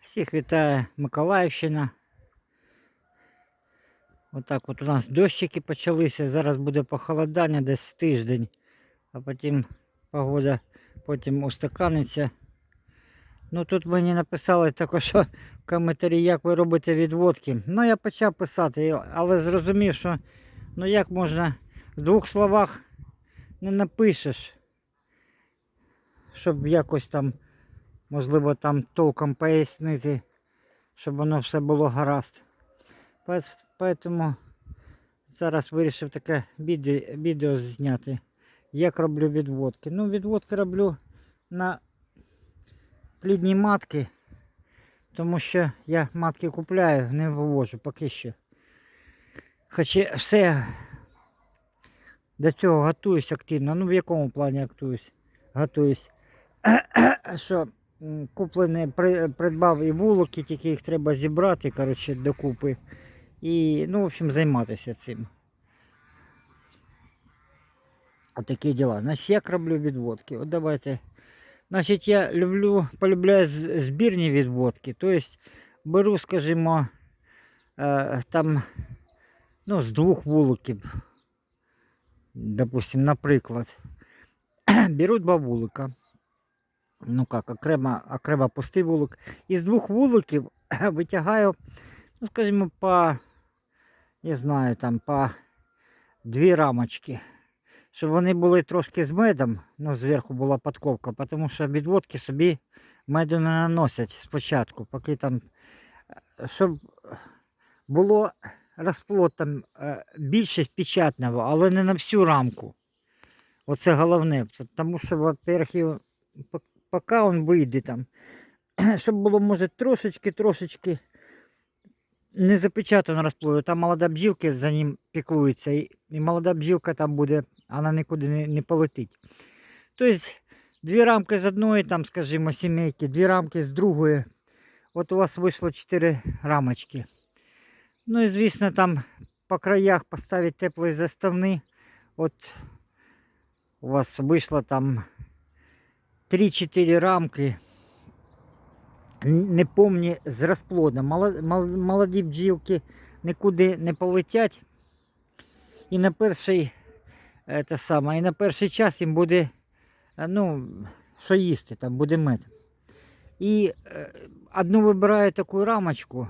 Всіх вітає Миколаївщина. Отак от у нас дощики почалися. Зараз буде похолодання десь тиждень, а потім погода потім устаканиться. Ну тут мені написали також що в коментарі, як ви робите відводки. Ну я почав писати, але зрозумів, що ну як можна в двох словах не напишеш, щоб якось там можливо там толком пояснити, щоб воно все було гаразд. Поэтому зараз вирішив таке відео, зняти, як роблю відводки. Ну, відводки роблю на плідні матки, тому що я матки купляю, не вивожу поки що. Хоча все до цього готуюсь активно. Ну в якому плані готуюсь? Готуюсь. що куплений, придбав і вулики, тільки їх треба зібрати, коротше, докупи. І, ну, в общем, займатися цим. Отакі діла. Значить, як роблю відводки? От давайте. Значить, я люблю, полюбляю збірні відводки. Тобто беру, скажімо, е, там, ну, з двох вуликів. Допустим, наприклад. Беру два вулика. Ну як, окремо, окремо пустий вулик. Із двох вуликів витягаю, ну, скажімо, по, не знаю, там, по дві рамочки. Щоб вони були трошки з медом, ну, зверху була подковка, тому що відводки собі меду не наносять спочатку, поки там, е, щоб було розплод там е, більшість печатного, але не на всю рамку. Оце головне. Тому що, во-первых, поки він вийде там, щоб було, може, трошечки-трошечки не запечатано розплоду. Там молода бджілка за ним піклується, і, і молода бджілка там буде, вона нікуди не, не полетить. Тобто, дві рамки з одної, там, скажімо, сімейки, дві рамки з другої. От у вас вийшло 4 рамочки. Ну і звісно, там по краях поставити теплий заставний. От у вас вийшло там 3-4 рамки. Не помні з розплодом. Молоді бджілки нікуди не полетять. І на перший, е, те саме, і на перший час їм буде, е, ну, що їсти, там буде мед. І е, одну вибираю таку рамочку,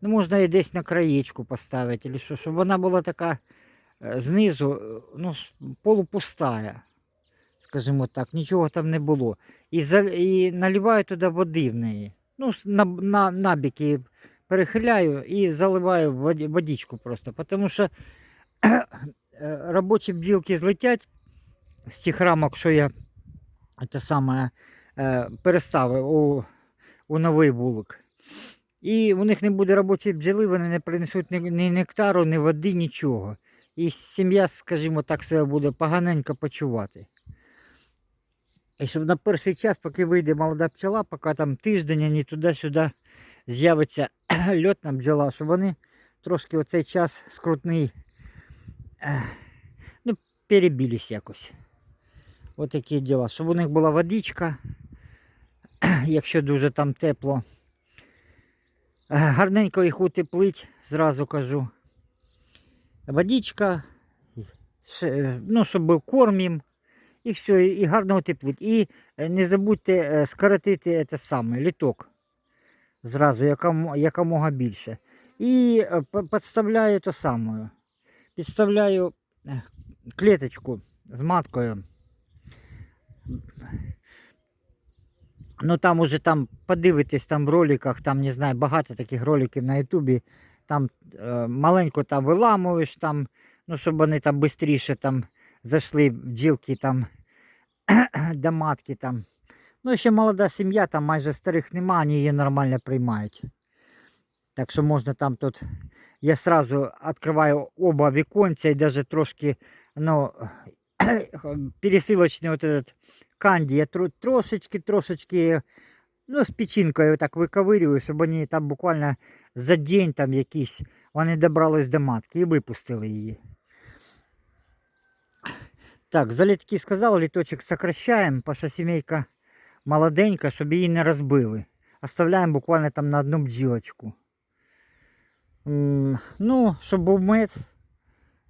ну, можна і десь на краєчку поставити, или що, щоб вона була така е, знизу, ну, полупустая, скажімо так, нічого там не було. І, і наливаю туди води в неї. Ну, на, на, набіки перехиляю і заливаю водичку просто. Тому що е, робочі бджілки злетять з тих рамок, що я те саме, е, переставив у, у новий вулик. І у них не буде робочої бджоли, вони не принесуть ні, ні нектару, ні води, нічого. І сім'я, скажімо так, себе буде поганенько почувати. І щоб на перший час, поки вийде молода пчела, поки там тиждень, а не туди-сюди з'явиться льотна бджола, щоб вони трошки оцей час скрутний, е, ну, перебілись якось. Ось такі діла. Щоб у них була водичка, якщо дуже там тепло. Е, Гарненько їх утеплить, зразу кажу. Водичка, е, ну, щоб був корм їм, і все, і гарно утеплить. І е, не забудьте е, скоротити те саме, літок. Зразу, якому, якомога більше. І е, підставляю то саме. Підставляю клеточку з маткою. Ну там уже там подивитись там в роликах, там не знаю, багато таких роликів на Ютубі. Там е, маленько там виламуєш, там, ну, щоб вони там швидше там зайшли бджілки там до матки там. Ну, ще молода сім'я, там майже старих нема, вони її нормально приймають. Так що можна там тут. Я сразу відкриваю оба віконця і навіть трошки, ну, пересилочний вот этот канді я трошечки, трошечки, ну, з печінкою так виковирюю, щоб вони там буквально за день там якісь, вони добрались до матки і випустили її. Так, за літки сказав, літочок сокращаємо, паша сімейка молоденька, щоб її не розбили. оставляємо буквально там на одну бджілочку. Ну, щоб був мед,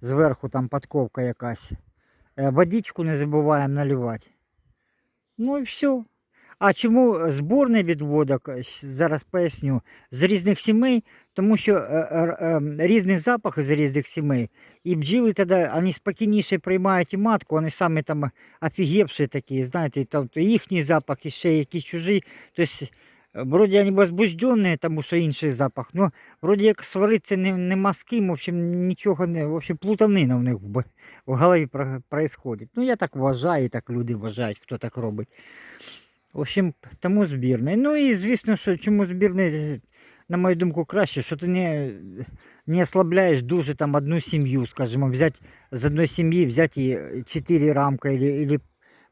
зверху там подковка якась. Е, Водичку не забуваємо наливати. Ну і все. А чому зборний відводок, е, зараз поясню, з різних сімей, тому що е, е, е, різні запахи з різних сімей. І бджіли тоді вони спокійніше приймають і матку, вони самі там офігівші такі, знаєте, там їхній запах, і ще якісь чужі. Тобто, вроді вони возбуждені, тому що інший запах. Ну, вроді як сваритися не, нема з в общем, нічого не, в общем, плутанина в них в, в голові происходить. Ну, я так вважаю, так люди вважають, хто так робить. В общем, тому збірний. Ну і звісно, що чому збірний, на мою думку, краще, що ти не, не ослабляєш дуже там одну сім'ю, скажімо, взяти з одної сім'ї, взяти і 4 рамки, или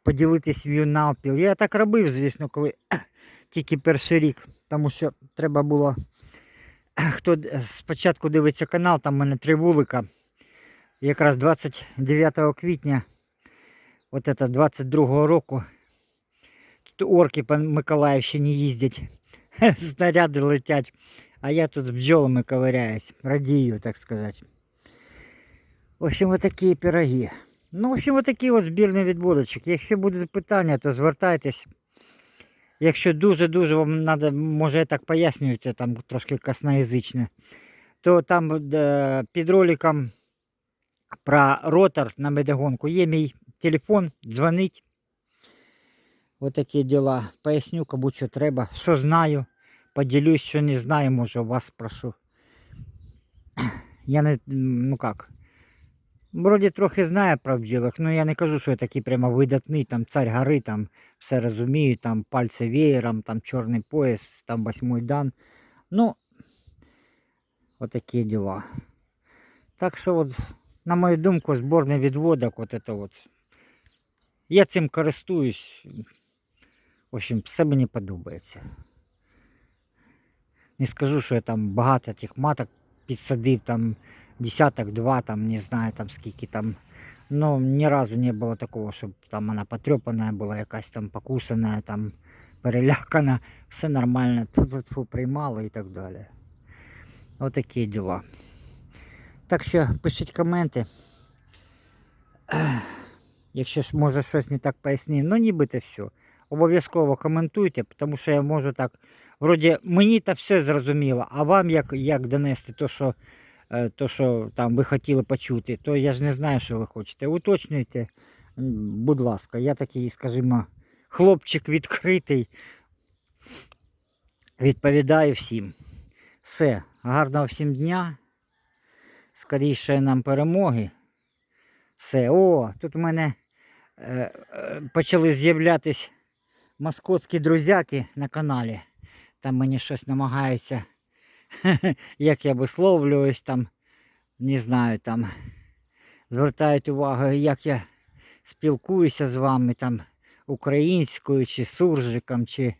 поділити сім'ю навпіл. Я так робив, звісно, коли тільки перший рік, тому що треба було. Хто спочатку дивиться канал, там в мене три вулика. Якраз 29 квітня, от це 22 року, орки по Миколаївщині їздять, снаряди летять, а я тут з бджолами ковиряюсь, радію, так сказати. В общем, вот такі пироги. Ну, в общем, вот от збірний відводочок. Якщо будуть питання, то звертайтесь. Якщо дуже-дуже вам треба, може я так пояснюю, це там трошки косноязичне, то там під роликом про ротор на медогонку є мій телефон, дзвонить. Ось такі діла. Поясню, кому що треба, що знаю, поділюсь, що не знаю, може вас спрошу. Я не, ну як, вроді трохи знаю про бджілок, але я не кажу, що я такий прямо видатний, там царь гори, там все розумію, там пальці веєром, там чорний пояс, там восьмой дан. Ну, отакі діла. Так що, от, на мою думку, зборний відводок, от это от. Я цим користуюсь. В общем, все мені подобається. Не скажу, що я там багато тих маток підсадив, там десяток, два, там, не знаю, там скільки там. Ну, ні разу не було такого, щоб там вона потрепана була, якась там покусана, там перелякана. Все нормально, тьфу-тьфу приймали і так далі. Отакі діла. Так що пишіть коменти. Якщо ж може щось не так пояснив, ну нібито все. Обов'язково коментуйте, тому що я можу так. Вроді мені та все зрозуміло, а вам як, як донести то, що, е, то, що там ви хотіли почути, то я ж не знаю, що ви хочете. Уточнюйте, будь ласка, я такий, скажімо, хлопчик відкритий. Відповідаю всім. Все, гарного всім дня. Скоріше нам перемоги. Все, о, тут у мене е, е, почали з'являтись маскотські друзяки на каналі. Там мені щось намагаються, як я висловлююсь, там, не знаю, там звертають увагу, як я спілкуюся з вами там українською, чи суржиком, чи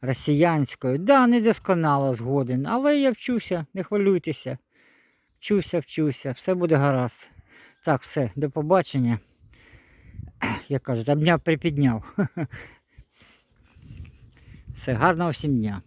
росіянською. Да, не досконало згоден, але я вчуся, не хвилюйтеся. Вчуся, вчуся, все буде гаразд. Так, все, до побачення. Як кажуть, обняв припідняв. Все, гарного всім дня.